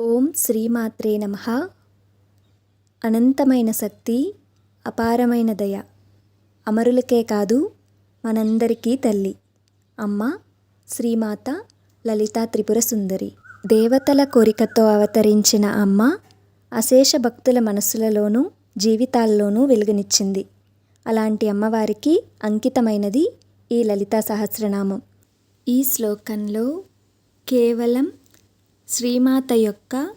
ఓం శ్రీమాత్రే నమ. అనంతమైన శక్తి అపారమైన దయ అమరులకే కాదు మనందరికీ తల్లి. అమ్మ శ్రీమాత లలితా త్రిపుర సుందరి. దేవతల కోరికతో అవతరించిన అమ్మ అశేష భక్తుల మనస్సులలోనూ జీవితాల్లోనూ వెలుగునిచ్చింది. అలాంటి అమ్మవారికి అంకితమైనది ఈ లలితా సహస్రనామం. ఈ శ్లోకంలో కేవలం శ్రీమాత యొక్క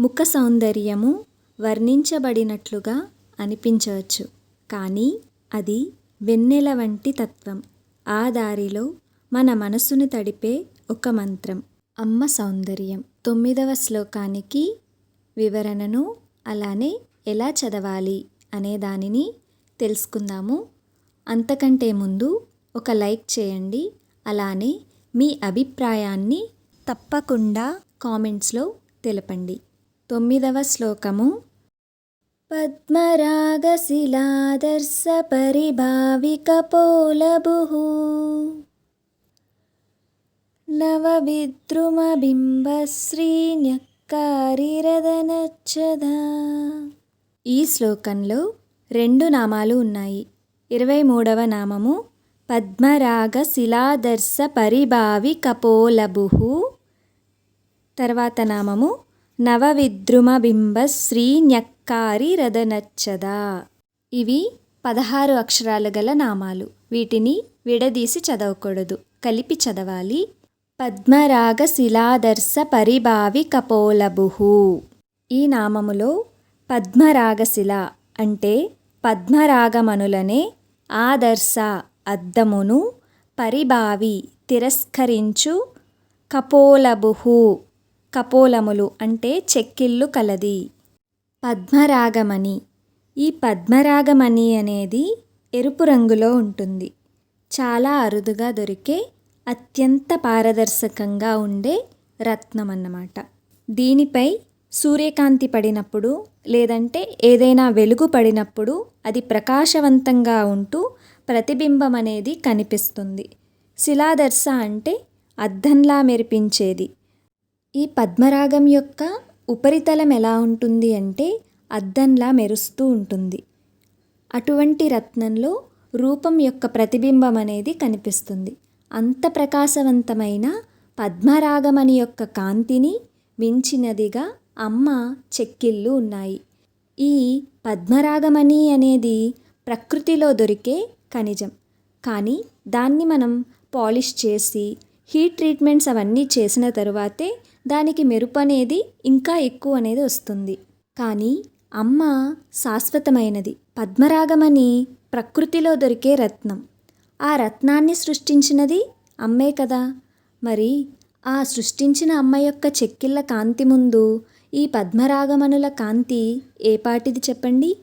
ముఖ సౌందర్యము వర్ణించబడినట్లుగా అనిపించవచ్చు. కానీ అది వెన్నెల వంటి తత్వం. ఆ దారిలో మన మనసును తడిపే ఒక మంత్రం. అమ్మ సౌందర్యం. తొమ్మిదవ శ్లోకానికి వివరణను అలానే ఎలా చదవాలి అనే దానిని తెలుసుకుందాము. అంతకంటే ముందు ఒక లైక్ చేయండి. అలానే మీ అభిప్రాయాన్ని తప్పకుండా కామెంట్స్లో తెలపండి. తొమ్మిదవ శ్లోకము. పద్మరాగశిలాదర్శ పరిభావిక పోలభు నవవిద్రుమబింబశ్రీన్యక్కారిరదనచ్చదా ఈ శ్లోకంలో రెండు నామాలు ఉన్నాయి. ఇరవై మూడవ నామము పద్మరాగ శిలాదర్శ పరిభావి కపోలభు తర్వాత నామము నవవిద్రుమ బింబ శ్రీన్యక్కారి రదనచ్చదా ఇవి పదహారు అక్షరాలు గల నామాలు. వీటిని విడదీసి చదవకూడదు. కలిపి చదవాలి. పద్మరాగ శిలాదర్శ పరిభావి కపోలభు ఈ నామములో పద్మరాగశిల అంటే పద్మరాగమనులనే ఆదర్శ అద్దమును పరిభావి తిరస్కరించు కపోలభు. కపోలములు అంటే చెక్కిళ్ళు కలది. పద్మరాగమణి. ఈ పద్మరాగమణి అనేది ఎరుపు రంగులో ఉంటుంది. చాలా అరుదుగా దొరికే అత్యంత పారదర్శకంగా ఉండే రత్నం అన్నమాట దీనిపై సూర్యకాంతి పడినప్పుడు లేదంటే ఏదైనా వెలుగు పడినప్పుడు అది ప్రకాశవంతంగా ఉంటూ ప్రతిబింబం అనేది కనిపిస్తుంది. శిలాదర్శ అంటే అద్దంలా మెరిపించేది. ఈ పద్మరాగం యొక్క ఉపరితలం ఎలా ఉంటుంది అంటే అద్దంలా మెరుస్తూ ఉంటుంది. అటువంటి రత్నంలో రూపం యొక్క ప్రతిబింబం అనేది కనిపిస్తుంది. అంత ప్రకాశవంతమైన పద్మరాగమణి యొక్క కాంతిని మించినదిగా అమ్మ చెక్కిళ్ళు ఉన్నాయి. ఈ పద్మరాగమణి అనేది ప్రకృతిలో దొరికే ఖనిజం. కానీ దాన్ని మనం పాలిష్ చేసి హీట్ ట్రీట్మెంట్స్ అవన్నీ చేసిన తరువాతే దానికి మెరుపు అనేది ఇంకా ఎక్కువ అనేది వస్తుంది. కానీ అమ్మ శాశ్వతమైనది. పద్మరాగమని ప్రకృతిలో దొరికే రత్నం. ఆ రత్నాన్ని సృష్టించినది అమ్మే కదా. మరి ఆ సృష్టించిన అమ్మ యొక్క చెక్కిళ్ళ కాంతి ముందు ఈ పద్మరాగమణుల కాంతి ఏపాటిది చెప్పండి?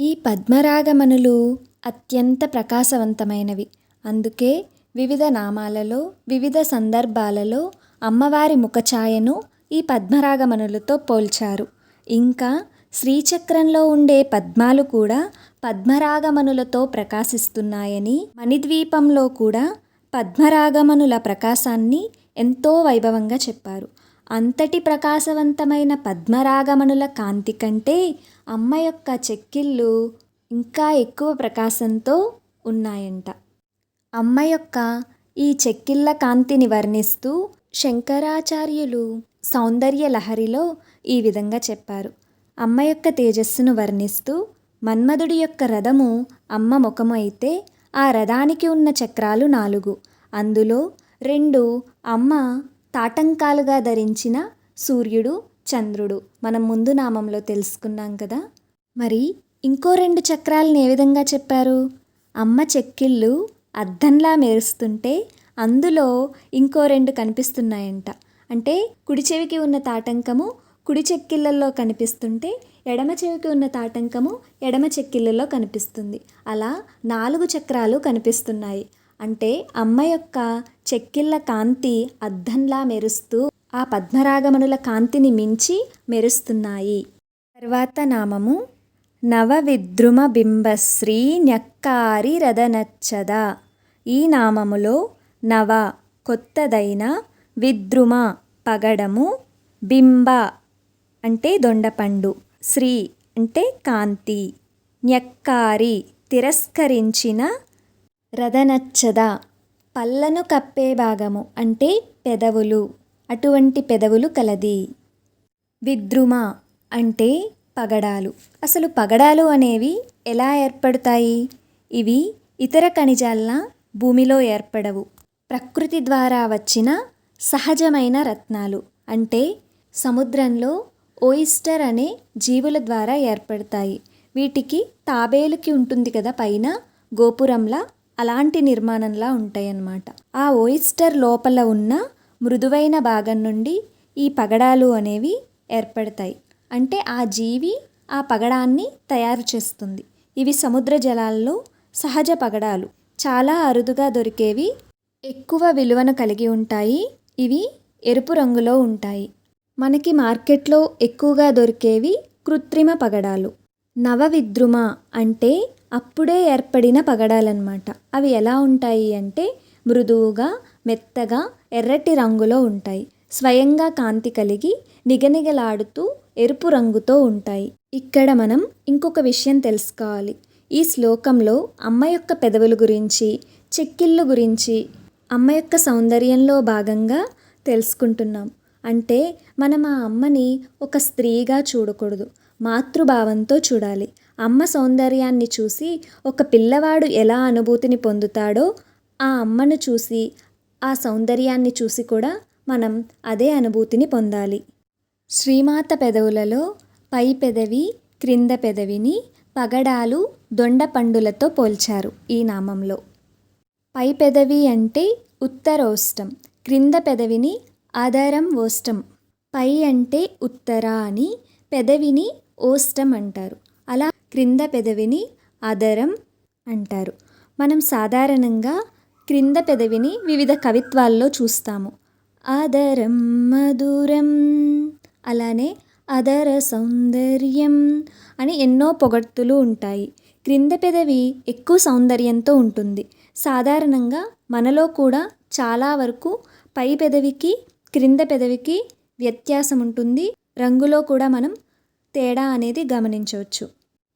ఈ పద్మరాగమణులు అత్యంత ప్రకాశవంతమైనవి. అందుకే వివిధ నామాలలో వివిధ సందర్భాలలో అమ్మవారి ముఖఛాయను ఈ పద్మరాగమణులతో పోల్చారు. ఇంకా శ్రీచక్రంలో ఉండే పద్మాలు కూడా పద్మరాగమణులతో ప్రకాశిస్తున్నాయని మణిద్వీపంలో కూడా పద్మరాగమణుల ప్రకాశాన్ని ఎంతో వైభవంగా చెప్పారు. అంతటి ప్రకాశవంతమైన పద్మరాగమణుల కాంతి కంటే అమ్మ యొక్క చెక్కిళ్ళు ఇంకా ఎక్కువ ప్రకాశంతో ఉన్నాయంట. అమ్మ యొక్క ఈ చెక్కిళ్ళ కాంతిని వర్ణిస్తూ శంకరాచార్యులు సౌందర్య లహరిలో ఈ విధంగా చెప్పారు. అమ్మ యొక్క తేజస్సును వర్ణిస్తూ మన్మధుడి యొక్క రథము అమ్మ ముఖము అయితే ఆ రథానికి ఉన్న చక్రాలు నాలుగు. అందులో రెండు అమ్మ తాటంకాలుగా ధరించిన సూర్యుడు చంద్రుడు. మనం ముందు నామంలో తెలుసుకున్నాం కదా. మరి ఇంకో రెండు చక్రాలను ఏ విధంగా చెప్పారు? అమ్మ చెక్కిళ్ళు అద్దంలా మెరుస్తుంటే అందులో ఇంకో రెండు కనిపిస్తున్నాయంట. అంటే కుడి చెవికి ఉన్న తాటంకము కుడి చెక్కిళ్ళల్లో కనిపిస్తుంటే ఎడమ చెవికి ఉన్న తాటంకము ఎడమ చెక్కిళ్ళలో కనిపిస్తుంది. అలా నాలుగు చక్రాలు కనిపిస్తున్నాయి. అంటే అమ్మ యొక్క చెక్కిళ్ళ కాంతి అద్దంలా మెరుస్తూ ఆ పద్మరాగమణుల కాంతిని మించి మెరుస్తున్నాయి. తర్వాత నామము నవవిద్రుమ బింబశ్రీ న్యక్కారి రదనచ్చద ఈ నామములో నవ కొత్తదైన విద్రుమ పగడము బింబ అంటే దొండపండు శ్రీ అంటే కాంతి న్యక్కారి తిరస్కరించిన రథనచ్చద పళ్ళను కప్పే భాగము అంటే పెదవులు అటువంటి పెదవులు కలది. విద్రుమ అంటే పగడాలు. అసలు పగడాలు అనేవి ఎలా ఏర్పడతాయి? ఇవి ఇతర ఖనిజాల భూమిలో ఏర్పడవు. ప్రకృతి ద్వారా వచ్చిన సహజమైన రత్నాలు. అంటే సముద్రంలో ఓయిస్టర్ అనే జీవుల ద్వారా ఏర్పడతాయి. వీటికి తాబేలుకి ఉంటుంది కదా పైన గోపురంలా అలాంటి నిర్మాణంలా ఉంటాయన్నమాట. ఆ ఓయిస్టర్ లోపల ఉన్న మృదువైన భాగం నుండి ఈ పగడాలు అనేవి ఏర్పడతాయి. అంటే ఆ జీవి ఆ పగడాన్ని తయారు చేస్తుంది. ఇవి సముద్ర జలాల్లో సహజ పగడాలు. చాలా అరుదుగా దొరికేవి ఎక్కువ విలువను కలిగి ఉంటాయి. ఇవి ఎరుపు రంగులో ఉంటాయి. మనకి మార్కెట్లో ఎక్కువగా దొరికేవి కృత్రిమ పగడాలు. నవ విద్రుమ అంటే అప్పుడే ఏర్పడిన పగడాలన్నమాట. అవి ఎలా ఉంటాయి అంటే మృదువుగా మెత్తగా ఎర్రటి రంగులో ఉంటాయి. స్వయంగా కాంతి కలిగి నిగనిగలాడుతూ ఎరుపు రంగుతో ఉంటాయి. ఇక్కడ మనం ఇంకొక విషయం తెలుసుకోవాలి. ఈ శ్లోకంలో అమ్మ యొక్క పెదవుల గురించి చెక్కిళ్ళు గురించి అమ్మ యొక్క సౌందర్యంలో భాగంగా తెలుసుకుంటున్నాం. అంటే మనం ఆ అమ్మని ఒక స్త్రీగా చూడకూడదు. మాతృభావంతో చూడాలి. అమ్మ సౌందర్యాన్ని చూసి ఒక పిల్లవాడు ఎలా అనుభూతిని పొందుతాడో ఆ అమ్మను చూసి ఆ సౌందర్యాన్ని చూసి కూడా మనం అదే అనుభూతిని పొందాలి. శ్రీమాత పెదవులలో పై పెదవి క్రింద పెదవిని పగడాలు దొండపండులతో పోల్చారు ఈ నామంలో. పై పెదవి అంటే ఉత్తరోష్టం క్రింద పెదవిని ఆధారం ఓష్టం. పై అంటే ఉత్తర అని పెదవిని ఓష్టం అంటారు. అలా క్రింద పెదవిని అదరం అంటారు. మనం సాధారణంగా క్రింద పెదవిని వివిధ కవిత్వాల్లో చూస్తాము. ఆదరం మధురం అలానే అదర సౌందర్యం అని ఎన్నో పొగడ్తులు ఉంటాయి. క్రింద పెదవి ఎక్కువ సౌందర్యంతో ఉంటుంది. సాధారణంగా మనలో కూడా చాలా వరకు పై పెదవికి క్రింద పెదవికి వ్యత్యాసం ఉంటుంది రంగులో కూడా మనం తేడా అనేది గమనించవచ్చు.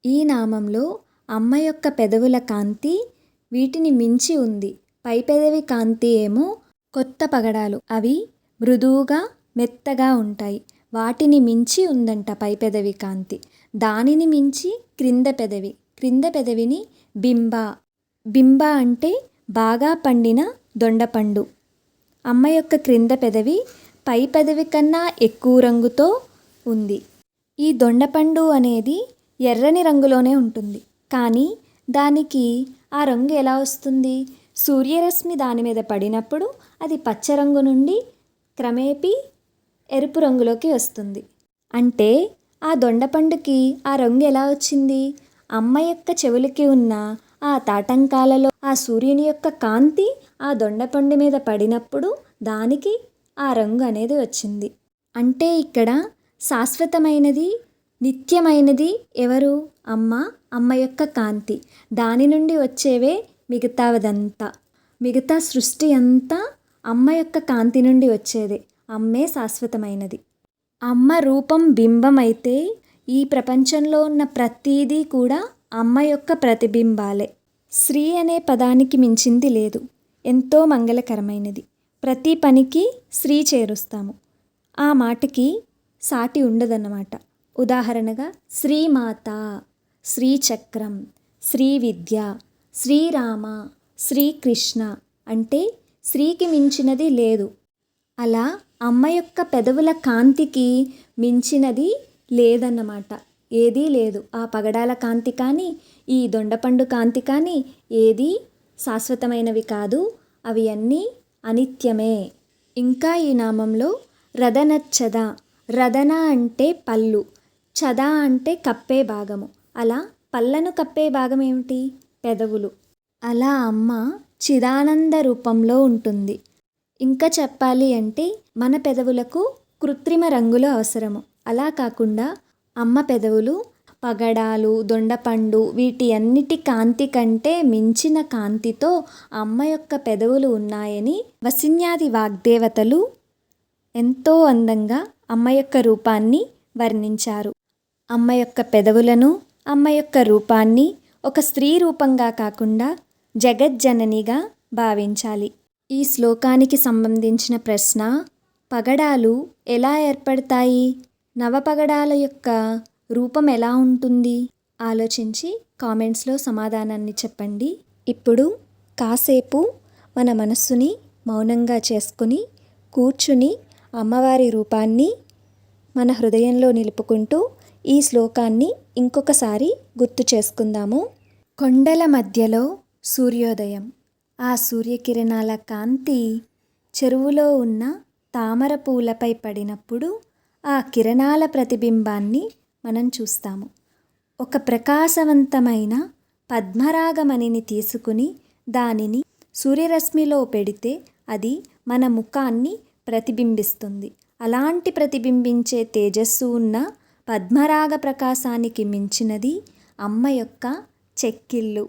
ఈ నామంలో అమ్మ యొక్క పెదవుల కాంతి వీటిని మించి ఉంది. పై పెదవి కాంతి ఏమో కొత్త పగడాలు. అవి మృదువుగా మెత్తగా ఉంటాయి. వాటిని మించి ఉందంట పై పెదవి కాంతి. దానిని మించి క్రింద పెదవి. క్రింద పెదవిని బింబ బింబ అంటే బాగా పండిన దొండపండు. అమ్మ యొక్క క్రింద పెదవి పై పెదవి కన్నా ఎక్కువ రంగుతో ఉంది. ఈ దొండపండు అనేది ఎర్రని రంగులోనే ఉంటుంది. కానీ దానికి ఆ రంగు ఎలా వస్తుంది? సూర్యరశ్మి దాని మీద పడినప్పుడు అది పచ్చ రంగు నుండి క్రమేపీ ఎరుపు రంగులోకి వస్తుంది. అంటే ఆ దొండపండుకి ఆ రంగు ఎలా వచ్చింది? అమ్మ యొక్క చెవులకి ఉన్న ఆ తాటంకాలలో ఆ సూర్యుని యొక్క కాంతి ఆ దొండపండు మీద పడినప్పుడు దానికి ఆ రంగు అనేది వచ్చింది. అంటే ఇక్కడ శాశ్వతమైనది నిత్యమైనది ఎవరు? అమ్మ అమ్మ యొక్క కాంతి. దాని నుండి వచ్చేవే మిగతావదంతా. మిగతా సృష్టి అంతా అమ్మ యొక్క కాంతి నుండి వచ్చేదే. అమ్మే శాశ్వతమైనది. అమ్మ రూపం బింబం అయితే ఈ ప్రపంచంలో ఉన్న ప్రతీదీ కూడా అమ్మ యొక్క ప్రతిబింబాలే. స్త్రీ అనే పదానికి మించింది లేదు. ఎంతో మంగళకరమైనది. ప్రతి పనికి స్త్రీ చేరుస్తాము. ఆ మాటకి సాటి ఉండదన్నమాట. ఉదాహరణగా శ్రీమాత శ్రీచక్రం శ్రీ విద్య శ్రీరామ శ్రీకృష్ణ అంటే స్త్రీకి మించినది లేదు. అలా అమ్మ యొక్క పెదవుల కాంతికి మించినది లేదన్నమాట. ఏదీ లేదు. ఆ పగడాల కాంతి కానీ ఈ దొండపండు కాంతి కానీ ఏదీ శాశ్వతమైనవి కాదు. అవి అన్నీ అనిత్యమే. ఇంకా ఈ నామంలో రదనచ్చద రదన అంటే పళ్ళు చద అంటే కప్పే భాగము. అలా పళ్ళను కప్పే భాగం ఏమిటి? పెదవులు. అలా అమ్మ చిదానంద రూపంలో ఉంటుంది. ఇంకా చెప్పాలి అంటే మన పెదవులకు కృత్రిమ రంగులు అవసరము. అలా కాకుండా అమ్మ పెదవులు పగడాలు దొండపండు వీటి అన్నిటి కాంతి కంటే మించిన కాంతితో అమ్మ యొక్క పెదవులు ఉన్నాయని వసిన్యాది వాగ్దేవతలు ఎంతో అందంగా అమ్మ యొక్క రూపాన్ని వర్ణించారు. అమ్మ యొక్క పెదవులను అమ్మ యొక్క రూపాన్ని ఒక స్త్రీ రూపంగా కాకుండా జగజ్జననిగా భావించాలి. ఈ శ్లోకానికి సంబంధించిన ప్రశ్న పగడాలు ఎలా ఏర్పడతాయి? నవపగడాల యొక్క రూపం ఎలా ఉంటుంది? ఆలోచించి కామెంట్స్లో సమాధానాన్ని చెప్పండి. ఇప్పుడు కాసేపు మన మనస్సుని మౌనంగా చేసుకుని కూర్చుని అమ్మవారి రూపాన్ని మన హృదయంలో నిలుపుకుంటూ ఈ శ్లోకాన్ని ఇంకొకసారి గుర్తు చేసుకుందాము. కొండల మధ్యలో సూర్యోదయం. ఆ సూర్యకిరణాల కాంతి చెరువులో ఉన్న తామర పూలపై పడినప్పుడు ఆ కిరణాల ప్రతిబింబాన్ని మనం చూస్తాము. ఒక ప్రకాశవంతమైన పద్మరాగమణిని తీసుకుని దానిని సూర్యరశ్మిలో పెడితే అది మన ముఖాన్ని ప్రతిబింబిస్తుంది. అలాంటి ప్రతిబింబించే తేజస్సు ఉన్న పద్మరాగ ప్రకాశానికి మించినది అమ్మ యొక్క చెక్కిళ్ళు.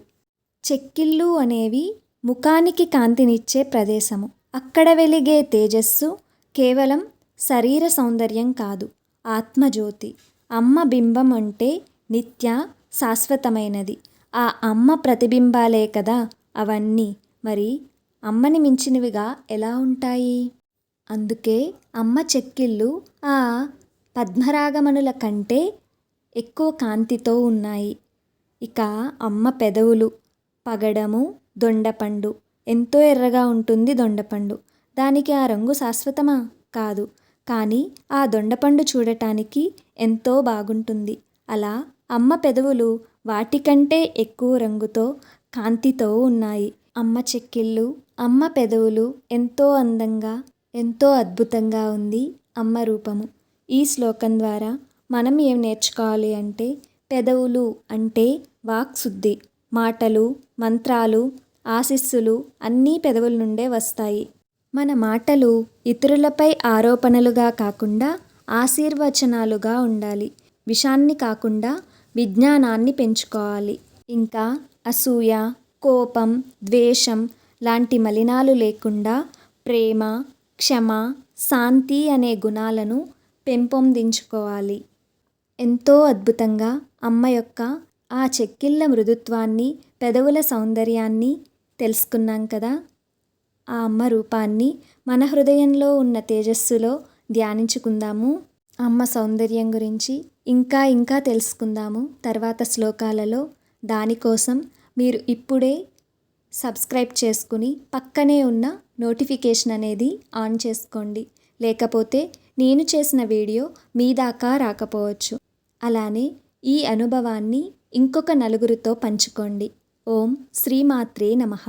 చెక్కిళ్ళు అనేవి ముఖానికి కాంతినిచ్చే ప్రదేశము. అక్కడ వెలిగే తేజస్సు కేవలం శరీర సౌందర్యం కాదు ఆత్మజ్యోతి. అమ్మ బింబం అంటే నిత్య శాశ్వతమైనది. ఆ అమ్మ ప్రతిబింబాలే కదా అవన్నీ. మరి అమ్మని మించినవిగా ఎలా ఉంటాయి? అందుకే అమ్మ చెక్కిళ్ళు ఆ పద్మరాగమణుల కంటే ఎక్కువ కాంతితో ఉన్నాయి. ఇక అమ్మ పెదవులు పగడము దొండపండు. ఎంతో ఎర్రగా ఉంటుంది దొండపండు. దానికి ఆ రంగు శాశ్వతమా? కాదు. కానీ ఆ దొండపండు చూడటానికి ఎంతో బాగుంటుంది. అలా అమ్మ పెదవులు వాటికంటే ఎక్కువ రంగుతో కాంతితో ఉన్నాయి. అమ్మ చెక్కిళ్ళు అమ్మ పెదవులు ఎంతో అందంగా ఎంతో అద్భుతంగా ఉంది అమ్మ రూపము. ఈ శ్లోకం ద్వారా మనం ఏం నేర్చుకోవాలి అంటే పెదవులు అంటే వాక్శుద్ధి మాటలు మంత్రాలు ఆశీస్సులు అన్నీ పెదవుల నుండే వస్తాయి. మన మాటలు ఇతరులపై ఆరోపణలుగా కాకుండా ఆశీర్వచనాలుగా ఉండాలి. విషాన్ని కాకుండా విజ్ఞానాన్ని పెంచుకోవాలి. ఇంకా అసూయ కోపం ద్వేషం లాంటి మలినాలు లేకుండా ప్రేమ క్షమ శాంతి అనే గుణాలను పెంపొందించుకోవాలి. ఎంతో అద్భుతంగా అమ్మ యొక్క ఆ చెక్కిళ్ళ మృదుత్వాన్ని పెదవుల సౌందర్యాన్ని తెలుసుకున్నాం కదా? ఆ అమ్మ రూపాన్ని మన హృదయంలో ఉన్న తేజస్సులో ధ్యానించుకుందాము. అమ్మ సౌందర్యం గురించి ఇంకా ఇంకా తెలుసుకుందాము. తర్వాత శ్లోకాలలో దానికోసం మీరు ఇప్పుడే సబ్స్క్రైబ్ చేసుకుని పక్కనే ఉన్న నోటిఫికేషన్ అనేది ఆన్ చేసుకోండి. లేకపోతే నేను చేసిన వీడియో మీ దాకా రాకపోవచ్చు. అలానే ఈ అనుభవాన్ని ఇంకొక నలుగురితో పంచుకోండి. ఓం శ్రీమాత్రే నమః.